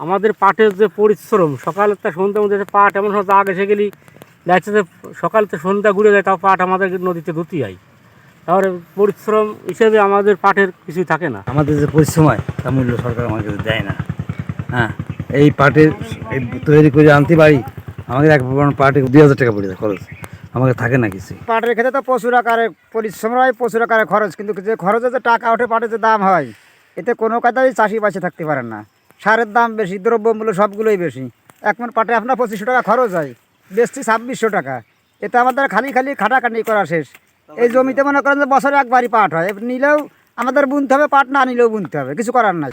আমাদের পাটের যে পরিশ্রম সকাল থেকে সন্ধ্যা মধ্যে যে পাট এমন সময় দাগ এসে গেলি দেখা যাচ্ছে যে সকাল তো সন্ধ্যা ঘুরে যায় তাও পাট আমাদের নদীতে ধুতেই হয় তাহলে পরিশ্রম হিসেবে আমাদের পাটের কিছুই থাকে না। আমাদের যে পরিশ্রম হয় তা মূল্য সরকার আমাকে দেয় না। হ্যাঁ এই পাটের এই তৈরি করে আনতে পারি আমাকে এক পাটে দুই হাজার টাকা পড়ে যায় খরচ। আমাকে থাকে না কিছু। পাটের ক্ষেত্রে তো প্রচুর আকারে পরিশ্রম হয় প্রচুর আকারে খরচ কিন্তু যে খরচে যে টাকা ওঠে পাটের যে দাম হয় এতে কোনো কাজেই চাষি বাঁচে থাকতে পারেন না। সারের দাম বেশি, দ্রব্যমূল্য সবগুলোই বেশি। এক মন পাটে আপনার পঁচিশশো টাকা খরচ হয় বেশি ছাব্বিশশো টাকা। এতে আমাদের খালি খালি খাটাখাটি করা শেষ। এই জমিতে মনে করেন যে বছরে একবারই পাট হয় নিলেও আমাদের বুনতে হবে, পাট না নিলেও বুনতে হবে, কিছু করার নাই।